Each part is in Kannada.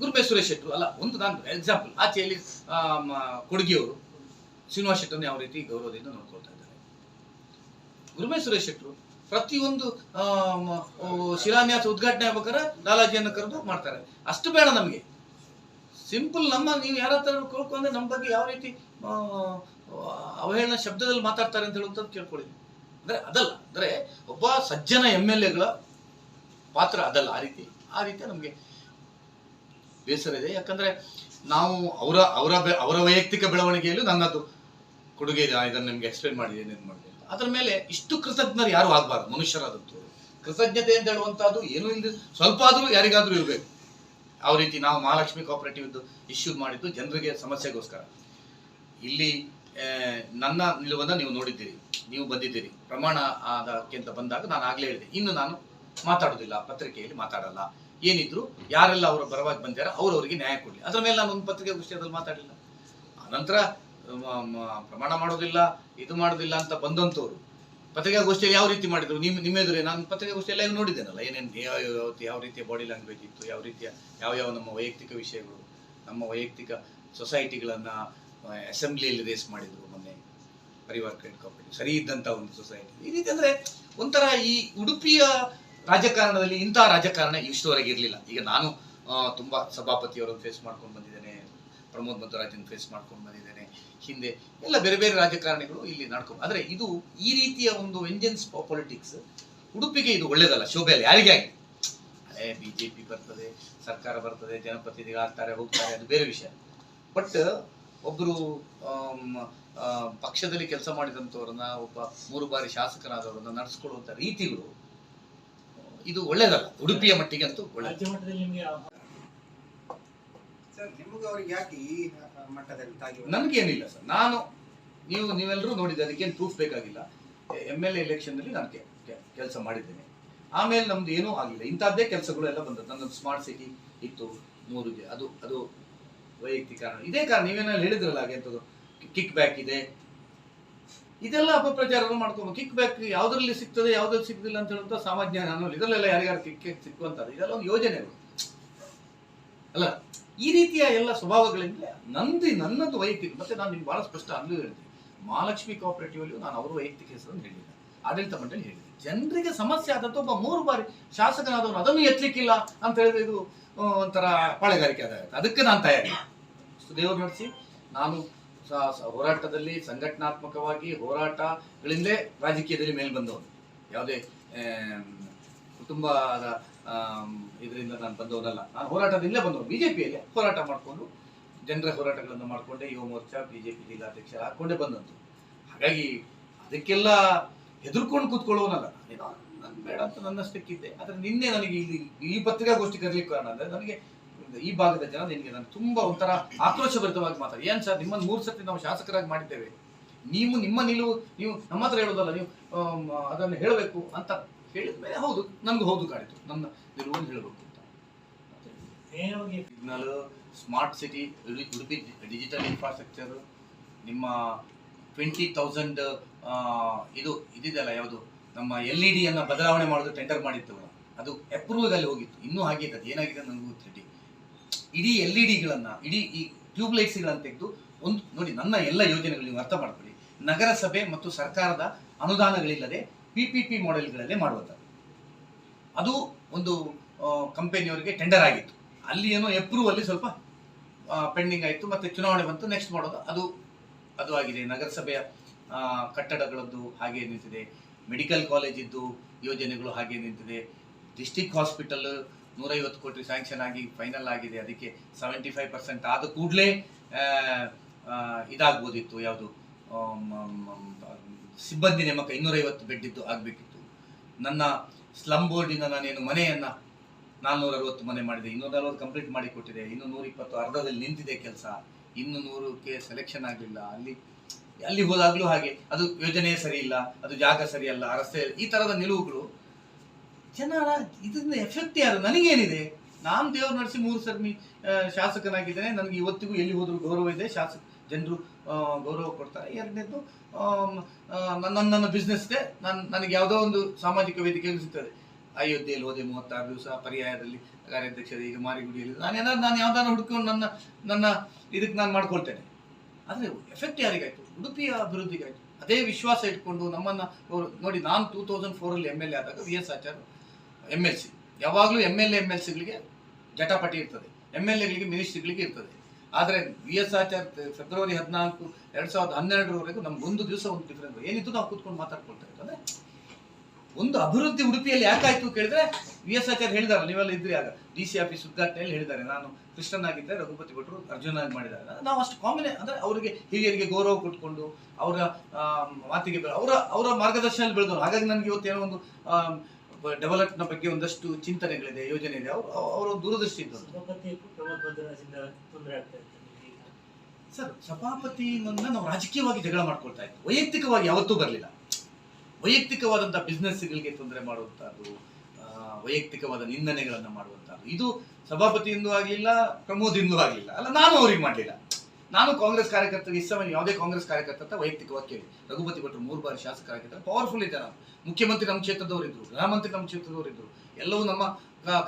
ಗುರುಬೆ ಸುರೇಶ್ ಶೆಟ್ಟರು ಅಲ್ಲ, ಒಂದು ನಾನು ಎಕ್ಸಾಂಪಲ್ ಆಚೆಯಲ್ಲಿ ಕೊಡಗಿಯವರು, ಶ್ರೀನಿವಾಸ್ ಶೆಟ್ಟರನ್ನು ಯಾವ ರೀತಿ ಗೌರವದಿಂದ ನೋಡ್ಕೊಳ್ತಾ ಇದ್ದಾರೆ. ಗುರುಬೆ ಸುರೇಶ್ ಶೆಟ್ಟರು ಪ್ರತಿಯೊಂದು ಶಿಲಾನ್ಯಾಸ ಉದ್ಘಾಟನೆ ಆಗ್ಬೇಕಾದ್ರೆ ಲಾಲಾಜಿಯನ್ನು ಕರೆದು ಮಾಡ್ತಾರೆ. ಅಷ್ಟು ಬೇಡ ನಮಗೆ. ಸಿಂಪಲ್ ನಮ್ಮ, ನೀವು ಯಾರತ್ರ ಕೇಳ್ಕೊಂಡ್ರೆ ನಮ್ಮ ಬಗ್ಗೆ ಯಾವ ರೀತಿ ಅವಹೇಳನ ಶಬ್ದದಲ್ಲಿ ಮಾತಾಡ್ತಾರೆ ಅಂತ ಹೇಳುವಂಥದ್ದು ಕೇಳ್ಕೊಳ್ಳಿ. ಅಂದ್ರೆ ಅದಲ್ಲ, ಅಂದ್ರೆ ಒಬ್ಬ ಸಜ್ಜನ ಎಂ ಎಲ್ ಎಗಳ ಪಾತ್ರ ಅದಲ್ಲ, ಆ ರೀತಿ ಆ ರೀತಿ ನಮಗೆ ಬೇಸರ ಇದೆ. ಯಾಕಂದ್ರೆ ನಾವು ಅವರ ಅವರ ಅವರ ವೈಯಕ್ತಿಕ ಬೆಳವಣಿಗೆಯಲ್ಲೂ ನನ್ನದು ಕೊಡುಗೆ ಇದೆ. ಇದನ್ನು ನಿಮ್ಗೆ ಎಕ್ಸ್ಪ್ಲೇನ್ ಮಾಡಿದೆ ಏನು ಮಾಡಿದೆ ಅದರ ಮೇಲೆ ಇಷ್ಟು ಕೃತಜ್ಞರು ಯಾರು ಆಗ್ಬಾರ್ದು ಮನುಷ್ಯರಾದಂಥವ್ರು ಕೃತಜ್ಞತೆ ಅಂತ ಹೇಳುವಂತಹದ್ದು ಏನು ಇಲ್ಲದೆ ಸ್ವಲ್ಪ ಆದರೂ ಯಾರಿಗಾದ್ರೂ ಇರಬೇಕು. ಯಾವ ರೀತಿ ನಾವು ಮಹಾಲಕ್ಷ್ಮಿ ಕೋಆಪರೇಟಿವ್ ಇಶ್ಯೂ ಮಾಡಿದ್ದು ಜನರಿಗೆ ಸಮಸ್ಯೆಗೋಸ್ಕರ. ಇಲ್ಲಿ ನನ್ನ ನಿಲುವನ್ನು ನೀವು ನೋಡಿದ್ದೀರಿ, ನೀವು ಬಂದಿದ್ದೀರಿ. ಪ್ರಮಾಣ ಅದಕ್ಕಿಂತ ಬಂದಾಗ ನಾನು ಆಗಲೇ ಹೇಳಿದೆ. ಇನ್ನು ನಾನು ಮಾತಾಡೋದಿಲ್ಲ, ಪತ್ರಿಕೆಯಲ್ಲಿ ಮಾತಾಡಲ್ಲ. ಏನಿದ್ರು ಯಾರೆಲ್ಲ ಅವರ ಬಂದಿದ್ದಾರೆ ಅವ್ರವರಿಗೆ ನ್ಯಾಯ ಕೊಡಲಿ. ಅದರ ಮೇಲೆ ನಾನು ಒಂದು ಪತ್ರಿಕೆ ವಿಷಯದಲ್ಲಿ ಮಾತಾಡಲಿಲ್ಲ ಆನಂತರ ಪ್ರಮಾಣ ಮಾಡೋದಿಲ್ಲ, ಇದು ಮಾಡೋದಿಲ್ಲ ಅಂತ ಬಂದಂಥವ್ರು ಪತ್ರಿಕಾಗೋಷ್ಠಿಯಲ್ಲಿ ಯಾವ ರೀತಿ ಮಾಡಿದ್ರು? ನಿಮ್ಮ ನಿಮ್ಮೆದುರೇ ನಾನು ಪತ್ರಿಕಾಗೋಷ್ಠಿಯಲ್ಲಿ ಲೈವ್ ನೋಡಿದ್ದೇನಲ್ಲ, ಏನೇನು ಯಾವ ಯಾವ ಯಾವ ರೀತಿಯ ಬಾಡಿ ಲ್ಯಾಂಗ್ವೇಜ್ ಇತ್ತು, ಯಾವ ರೀತಿಯ, ಯಾವ ಯಾವ ನಮ್ಮ ವೈಯಕ್ತಿಕ ವಿಷಯಗಳು, ನಮ್ಮ ವೈಯಕ್ತಿಕ ಸೊಸೈಟಿಗಳನ್ನು ಅಸೆಂಬ್ಲಿಯಲ್ಲಿ ರೇಸ್ ಮಾಡಿದ್ರು ಮೊನ್ನೆ, ಪರಿವಾರ ಕ್ರೆಡಿಟ್ ಕಾಪರೇಟಿವ್ ಸರಿ ಇದ್ದಂಥ ಒಂದು ಸೊಸೈಟಿ ಈ ರೀತಿ ಅಂದರೆ ಒಂಥರ ಈ ಉಡುಪಿಯ ರಾಜಕಾರಣದಲ್ಲಿ ಇಂತಹ ರಾಜಕಾರಣ ಇಷ್ಟವರೆಗೆ ಇರಲಿಲ್ಲ. ಈಗ ನಾನು ತುಂಬ ಸಭಾಪತಿಯವರನ್ನು ಫೇಸ್ ಮಾಡ್ಕೊಂಡು ಬಂದಿದ್ದೇನೆ, ಪ್ರಮೋದ್ ಮಧುರಾಜನ್ ಫೇಸ್ ಮಾಡ್ಕೊಂಡು ಬಂದಿದ್ದೇನೆ. ಹಿಂದೆ ಎಲ್ಲ ಬೇರೆ ಬೇರೆ ರಾಜಕಾರಣಿಗಳು ಇಲ್ಲಿ ನಡ್ಕೊಂಡು, ಆದರೆ ಇದು ಈ ರೀತಿಯ ಒಂದು ವೆಂಜೆನ್ಸ್ ಪಾಲಿಟಿಕ್ಸ್ ಉಡುಪಿಗೆ ಇದು ಒಳ್ಳೇದಲ್ಲ ಶೋಭೆ ಅಲ್ಲ ಯಾರಿಗೆ ಆಗಿ ಅದೇ ಬಿ ಜೆ ಪಿ ಬರ್ತದೆ, ಸರ್ಕಾರ ಬರ್ತದೆ ಜನಪ್ರತಿನಿಧಿಗಳು ಆಗ್ತಾರೆ ಹೋಗ್ತಾರೆ, ಅದು ಬೇರೆ ವಿಷಯ. ಬಟ್ ಒಬ್ಬರು ಪಕ್ಷದಲ್ಲಿ ಕೆಲಸ ಮಾಡಿದಂಥವ್ರನ್ನ ಒಬ್ಬ ಮೂರು ಬಾರಿ ಶಾಸಕರಾದವ್ರನ್ನ ನಡೆಸ್ಕೊಳ್ಳುವಂಥ ರೀತಿಗಳು ಇದು ಒಳ್ಳೇದಲ್ಲ ಉಡುಪಿಯ ಮಟ್ಟಿಗೆ ಅಂತೂ ಒಳ್ಳೆ ರಾಜ್ಯ ಮಟ್ಟದಲ್ಲಿ ನಿಮಗೆ ಸರ್ ನಿಮಗೆ ಅವ್ರಿಗೆ ಯಾಕೆ ಈ ಮಟ್ಟದಲ್ಲಿ ತಾಗಿ ನನಗೇನಿಲ್ಲ ಸರ್. ನಾನು ನೀವು ನೀವೆಲ್ಲರೂ ನೋಡಿದ್ರೆ ಅದಕ್ಕೇನು ಪ್ರೂಫ್ ಬೇಕಾಗಿಲ್ಲ. ಎಂ ಎಲ್ ಎ ಎಲೆಕ್ಷನ್ನಲ್ಲಿ ನಾನು ಕೆಲಸ ಮಾಡಿದ್ದೇನೆ. ಆಮೇಲೆ ನಮ್ದು ಏನೂ ಆಗಿಲ್ಲ ಇಂಥದ್ದೇ ಕೆಲಸಗಳು ಎಲ್ಲ ಬಂದದ್ದು. ನನ್ನದು ಸ್ಮಾರ್ಟ್ ಸಿಟಿ ಇತ್ತು ಮೂರು ಅದು ಅದು ವೈಯಕ್ತಿಕ ಕಾರಣ. ಇದೇ ಕಾರಣ ನೀವೇನಲ್ಲಿ ಹೇಳಿದ್ರಲ್ಲ ಹಾಗೆ ಎಂಥದ್ದು ಕಿಕ್ ಬ್ಯಾಕ್ ಇದೆ. ಇದೆಲ್ಲ ಅಪಪ್ರಚಾರವನ್ನು ಮಾಡ್ಕೊಂಡು ಕಿಕ್ ಬ್ಯಾಕ್ ಯಾವ್ದ್ರಲ್ಲಿ ಸಿಗ್ತದೆ, ಯಾವ್ದ್ರಲ್ಲಿ ಸಿಗ್ತಿಲ್ಲ ಅಂತ ಹೇಳುವಂತ ಸಾಮಾನ್ಯ ನಾನು ಇದರಲ್ಲೆಲ್ಲ ಯಾರ್ಯಾರು ಕಿಕ್ ಸಿಕ್ಕುವಂಥದ್ದು. ಇದೆಲ್ಲ ಒಂದು ಯೋಜನೆಗಳು ಅಲ್ಲ, ಈ ರೀತಿಯ ಎಲ್ಲ ಸ್ವಭಾವಗಳಿಂದ ನಂದಿ ನನ್ನದು ವೈಯಕ್ತಿಕ, ಮತ್ತೆ ನಾನು ನಿಮ್ಗೆ ಬಹಳ ಸ್ಪಷ್ಟ ಅಲ್ಲೂ ಹೇಳ್ತೀನಿ. ಮಹಾಲಕ್ಷ್ಮಿ ಕೋಆಪರೇಟಿವ್ ಅಲ್ಲಿ ನಾನು ಅವರು ವೈಯಕ್ತಿಕ ಹೆಸರನ್ನು ಹೇಳಿಲ್ಲ. ಆಡಳಿತ ಮಂಡಳಿ ಹೇಳಿದೆ. ಜನರಿಗೆ ಸಮಸ್ಯೆ ಆದಂತ ಒಬ್ಬ ಮೂರು ಬಾರಿ ಶಾಸಕನಾದವನು ಅದನ್ನು ಎತ್ತಲಿಕ್ಕಿಲ್ಲ ಅಂತ ಹೇಳಿದ್ರೆ ಇದು ಒಂಥರ ಪಾಳೆಗಾರಿಕೆ ಅದಾಗುತ್ತೆ ಅದಕ್ಕೆ ನಾನು ತಯಾರಿ ದೇವರು ನಡೆಸಿ, ನಾನು ಹೋರಾಟದಲ್ಲಿ ಸಂಘಟನಾತ್ಮಕವಾಗಿ ಹೋರಾಟಗಳಿಂದಲೇ ರಾಜಕೀಯದಲ್ಲಿ ಮೇಲೆ ಬಂದವನು. ಯಾವುದೇ ಕುಟುಂಬದ ಇದರಿಂದ ನಾನು ಬಂದವನಲ್ಲ. ನಾನು ಹೋರಾಟದಿಂದಲೇ ಬಂದವನು. ಬಿಜೆಪಿಯಲ್ಲಿ ಹೋರಾಟ ಮಾಡಿಕೊಂಡು, ಜನರ ಹೋರಾಟಗಳನ್ನು ಮಾಡಿಕೊಂಡೆ ಯುವ ಮೋರ್ಚಾ, ಬಿಜೆಪಿ ಜಿಲ್ಲಾಧ್ಯಕ್ಷ ಹಾಕೊಂಡೇ ಬಂದಂತು ಹಾಗಾಗಿ ಅದಕ್ಕೆಲ್ಲ ಹೆದರ್ಕೊಂಡು ಕೂತ್ಕೊಳ್ಳೋನಲ್ಲ. ನಾನು ಬೇಡ ಅಂತ ನನ್ನಷ್ಟಕ್ಕಿದ್ದೆ ಆದರೆ ನಿನ್ನೆ ನನಗೆ ಇಲ್ಲಿ ಈ ಪತ್ರಿಕಾಗೋಷ್ಠಿ ಕರೀಲಿಕ್ಕೆ ಕಾರಣ ಅಂದ್ರೆ ನನಗೆ ಈ ಭಾಗದ ಜನ ನಿನಗೆ ನಾನು ತುಂಬಾ ಒಂಥರ ಆಕ್ರೋಶಭರಿತವಾಗಿ ಮಾತಾಡಿ ಏನ್ ಸರ್ ನಿಮ್ಮನ್ನು ಮೂರು ಸರ್ತಿ ನಾವು ಶಾಸಕರಾಗಿ ಮಾಡಿದ್ದೇವೆ. ನೀವು ನಿಮ್ಮ ನಿಲುವು ನೀವು ನಮ್ಮ ಹತ್ರ ಹೇಳೋದಲ್ಲ ನೀವು ಅದನ್ನು ಹೇಳಬೇಕು ಅಂತ ಹೇಳಿದ ಮೇಲೆ ಹೌದು ನನಗೂ ಹೌದು ಕಾಡಿತು ನನ್ನ ನಿಲುವನ್ನು ಹೇಳಬೇಕು ಅಂತ. Signal smart city Udupi digital infrastructure ನಿಮ್ಮ ಟ್ವೆಂಟಿ ತೌಸಂಡ್ ಇದು ಇದಿದೆಯಲ್ಲ ಯಾವುದು? ನಮ್ಮ ಎಲ್ ಇ ಡಿಯನ್ನು ಬದಲಾವಣೆ ಮಾಡೋದು ಟೆಂಡರ್ ಮಾಡಿತ್ತು. ಅದು ಅಪ್ರೂವಲ್ ಅಲ್ಲಿ ಹೋಗಿತ್ತು. ಇನ್ನೂ ಹಾಗೆ ಅದು ಏನಾಗಿದೆ ನನಗೂ ಗೊತ್ತಿಲ್ಲ. ಇಡೀ ಎಲ್ ಇ ಡಿಗಳನ್ನ ಇಡೀ ಈ ಟ್ಯೂಬ್ ಲೈಟ್ಸ್ಗಳನ್ನು ತೆಗೆದು ಒಂದು, ನೋಡಿ ನನ್ನ ಎಲ್ಲ ಯೋಜನೆಗಳು ನೀವು ಅರ್ಥ ಮಾಡ್ಕೊಳ್ಳಿ. ನಗರಸಭೆ ಮತ್ತು ಸರ್ಕಾರದ ಅನುದಾನಗಳಿಲ್ಲದೆ ಪಿ ಪಿ ಪಿ ಮಾಡೆಲ್ಗಳಲ್ಲೇ ಮಾಡುವಂಥದ್ದು. ಅದು ಒಂದು ಕಂಪನಿಯವರಿಗೆ ಟೆಂಡರ್ ಆಗಿತ್ತು. ಅಲ್ಲಿ ಏನೋ ಎಪ್ರೂವಲ್ಲಿ ಸ್ವಲ್ಪ ಪೆಂಡಿಂಗ್ ಆಯಿತು ಮತ್ತೆ ಚುನಾವಣೆ ಬಂತು ನೆಕ್ಸ್ಟ್ ಮಾಡೋದು ಅದು ಅದು ಆಗಿದೆ. ನಗರಸಭೆಯ ಕಟ್ಟಡಗಳದ್ದು ಹಾಗೆ ನಿಂತಿದೆ. ಮೆಡಿಕಲ್ ಕಾಲೇಜಿದ್ದು ಯೋಜನೆಗಳು ಹಾಗೆ ನಿಂತಿದೆ. ಡಿಸ್ಟಿಕ್ ಹಾಸ್ಪಿಟಲ್ ನೂರೈವತ್ತು ಕೋಟಿ ಸ್ಯಾಂಕ್ಷನ್ ಆಗಿ ಫೈನಲ್ ಆಗಿದೆ. ಅದಕ್ಕೆ ಸೆವೆಂಟಿ ಫೈವ್ ಪರ್ಸೆಂಟ್ ಆದ ಕೂಡಲೇ ಇದಾಗ್ಬೋದಿತ್ತು. ಯಾವುದು? ಸಿಬ್ಬಂದಿ ನೇಮಕ ಇನ್ನೂರೈವತ್ತು ಬೆಡ್ ಇದ್ದು ಆಗಬೇಕಿತ್ತು. ನನ್ನ ಸ್ಲಮ್ ಬೋರ್ಡಿನ ನಾನೇನು ಮನೆಯನ್ನ ನಾನ್ನೂರ ಅರವತ್ತು ಮನೆ ಮಾಡಿದೆ. ಇನ್ನೂರ ನಲವತ್ತು ಕಂಪ್ಲೀಟ್ ಮಾಡಿ ಕೊಟ್ಟಿದೆ. ಇನ್ನು ನೂರ ಇಪ್ಪತ್ತು ಅರ್ಧದಲ್ಲಿ ನಿಂತಿದೆ ಕೆಲಸ. ಇನ್ನು ನೂರಕ್ಕೆ ಸೆಲೆಕ್ಷನ್ ಆಗಲಿಲ್ಲ. ಅಲ್ಲಿ ಅಲ್ಲಿ ಹೋದಾಗಲೂ ಹಾಗೆ. ಅದು ಯೋಜನೆ ಸರಿ ಇಲ್ಲ ಅದು ಜಾಗ ಸರಿಯಲ್ಲ. ರಸ್ತೆ, ಈ ತರದ ನಿಲುವುಗಳು ಜನರ ಇದರಿಂದ ಎಫೆಕ್ಟ್ ಯಾರು ನನಗೇನಿದೆ? ನಾನು ದೇವ್ರ ನಡೆಸಿ ಮೂರು ಸರ್ಮಿ ಶಾಸಕನಾಗಿದ್ದೇನೆ. ನನಗೆ ಇವತ್ತಿಗೂ ಎಲ್ಲಿ ಹೋದರೂ ಗೌರವ ಇದೆ. ಶಾಸಕ ಜನರು ಗೌರವ ಕೊಡ್ತಾರೆ. ಎರಡನೇದು ನನ್ನ ನನ್ನ ಬಿಸ್ನೆಸ್ಗೆ ನಾನು, ನನಗೆ ಯಾವುದೋ ಒಂದು ಸಾಮಾಜಿಕ ವೇದಿಕೆಯಲ್ಲಿ ಸಿಗ್ತದೆ. ಅಯೋಧ್ಯೆಯಲ್ಲಿ ಹೋದೆ ಮೂವತ್ತಾರು ದಿವಸ, ಪರ್ಯಾಯದಲ್ಲಿ ಕಾರ್ಯಾಧ್ಯಕ್ಷರು ಈಗ ಮಾರಿಗುಡಿಯಲ್ಲಿ. ನಾನು ಏನಾದ್ರು, ನಾನು ಯಾವ್ದಾದ್ರು ಹುಡ್ಕೊಂಡು ನನ್ನ ನನ್ನ ಇದಕ್ಕೆ ನಾನು ಮಾಡ್ಕೊಳ್ತೇನೆ. ಆದರೆ ಎಫೆಕ್ಟ್ ಯಾರಿಗಾಯ್ತು? ಉಡುಪಿಯ ಅಭಿವೃದ್ಧಿಗಾಯ್ತು. ಅದೇ ವಿಶ್ವಾಸ ಇಟ್ಕೊಂಡು ನಮ್ಮನ್ನು ನೋಡಿ, ನಾನು ಟೂ ತೌಸಂಡ್ ಫೋರಲ್ಲಿ ಎಂ ಎಲ್ ಎ ಆದಾಗ V S Achar M L C ಯಾವಾಗಲೂ M L A M L ಸಿಗಳಿಗೆ ಜಟಾಪಟಿ ಇರ್ತದೆ. ಎಂ ಎಲ್ ಎಗಳಿಗೆ ಮಿನಿಸ್ಟ್ರಿಗಳಿಗೆ ಇರ್ತದೆ. ಆದರೆ ವಿ ಎಸ್ ಆಚಾರ್ ಫೆಬ್ರವರಿ ಹದಿನಾಲ್ಕು ಎರಡು ಸಾವಿರದ ಹನ್ನೆರಡರವರೆಗೂ ನಮ್ಗೆ ಒಂದು ದಿವಸ ಒಂದು ಡಿಫ್ರೆನ್ಸ್ ಏನಿತ್ತು ನಾವು ಕೂತ್ಕೊಂಡು ಮಾತಾಡ್ಕೊಳ್ತಾ ಇರ್ತದೆ ಒಂದು ಅಭಿವೃದ್ಧಿ ಉಡುಪಿಯಲ್ಲಿ ಯಾಕಾಯ್ತು ಕೇಳಿದ್ರೆ ವಿ ಎಸ್ ಆಚಾರ್ಯ ಹೇಳಿದಾರೆ, ನೀವೆಲ್ಲ ಇದ್ರಿ ಆಗ. ಡಿ ಸಿ ಆಫೀಸ್ ಉದ್ಘಾಟನೆಯಲ್ಲಿ ಹೇಳಿದ್ದಾರೆ. ನಾನು ಕೃಷ್ಣನಾಗಿದ್ದೆ, ರಘುಪತಿ ಭಟ್ರು ಅರ್ಜುನಾಗಿ ಮಾಡಿದ್ದಾರೆ. ನಾವು ಅಷ್ಟು ಕಾಮನ್ ಅಂದ್ರೆ ಅವರಿಗೆ ಹಿರಿಯರಿಗೆ ಗೌರವ ಕೊಟ್ಕೊಂಡು ಅವರ ಮಾತಿಗೆ ಅವರ ಅವರ ಮಾರ್ಗದರ್ಶನದಲ್ಲಿ ಬೆಳೆದವರು. ಹಾಗಾಗಿ ನನಗೆ ಇವತ್ತೇನೋ ಒಂದು ಡೆವಲಪ್ನ ಬಗ್ಗೆ ಒಂದಷ್ಟು ಚಿಂತನೆಗಳಿದೆ ಯೋಜನೆ ಇದೆ ಅವರು ಅವರ ದೂರದೃಷ್ಟಿ ಇತ್ತು ಸರ್ ಸಭಾಪತಿಯಿಂದ ನಾವು ರಾಜಕೀಯವಾಗಿ ಜಗಳ ಮಾಡ್ಕೊಳ್ತಾ ಇದ್ವಿ. ವೈಯಕ್ತಿಕವಾಗಿ ಯಾವತ್ತೂ ಬರಲಿಲ್ಲ. ವೈಯಕ್ತಿಕವಾದಂಥ ಬಿಸ್ನೆಸ್ಗಳಿಗೆ ತೊಂದರೆ ಮಾಡುವಂಥದ್ದು ವೈಯಕ್ತಿಕವಾದ ನಿಂದನೆಗಳನ್ನು ಮಾಡುವಂಥದ್ದು ಇದು ಸಭಾಪತಿಯಿಂದೂ ಆಗಲಿಲ್ಲ ಪ್ರಮೋದಿಂದೂ ಆಗಲಿಲ್ಲ. ಅಲ್ಲ ನಾನು ಅವ್ರಿಗೆ ಮಾಡಲಿಲ್ಲ. ನಾನು ಕಾಂಗ್ರೆಸ್ ಕಾರ್ಯಕರ್ತರಿಗೆ ಸಮಯ ಯಾವುದೇ ಕಾಂಗ್ರೆಸ್ ಕಾರ್ಯಕರ್ತ ಅಂತ ವೈಯಕ್ತಿಕವಾಗಿ ಕೇಳಿ. ರಘುಪತಿ ಭಟ್ರು ಮೂರು ಬಾರಿ ಶಾಸಕರಾಗಿದ್ದಾರೆ ಪವರ್ಫುಲ್ ಇದ್ದಾರೆ ನಾನು. ಮುಖ್ಯಮಂತ್ರಿ ನಮ್ಮ ಕ್ಷೇತ್ರದವರು ಇದ್ರು ನಮ್ಮ ಕ್ಷೇತ್ರದವರು ಇದ್ರು. ಎಲ್ಲವೂ ನಮ್ಮ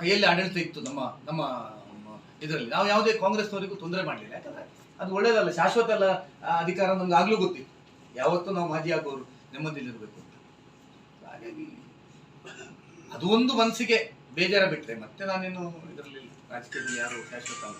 ಕೈಯಲ್ಲಿ ಆಡಳಿತ ಇತ್ತು ನಮ್ಮ ನಮ್ಮ, ಇದರಲ್ಲಿ. ನಾವು ಯಾವುದೇ ಕಾಂಗ್ರೆಸ್ನವರಿಗೂ ತೊಂದರೆ ಮಾಡಲಿಲ್ಲ, ಯಾಕಂದ್ರೆ ಅದು ಒಳ್ಳೇದಲ್ಲ, ಶಾಶ್ವತ ಅಲ್ಲ ಅಧಿಕಾರ ನಮ್ಗೆ ಆಗ್ಲೂ ಗೊತ್ತಿತ್ತು. ಯಾವತ್ತೂ ನಾವು ಮಾಜಿ ಆಗೋರು ನೆಮ್ಮದಿಲಿರಬೇಕು ಅಂತ. ಹಾಗಾಗಿ ಅದು ಒಂದು ಮನಸ್ಸಿಗೆ ಬೇಜಾರ ಬಿಟ್ಟರೆ ಮತ್ತೆ ನಾನೇನು ಇದರಲ್ಲಿ ರಾಜಕೀಯದಲ್ಲಿ ಯಾರು ಶಾಶ್ವತ ಅಲ್ಲ.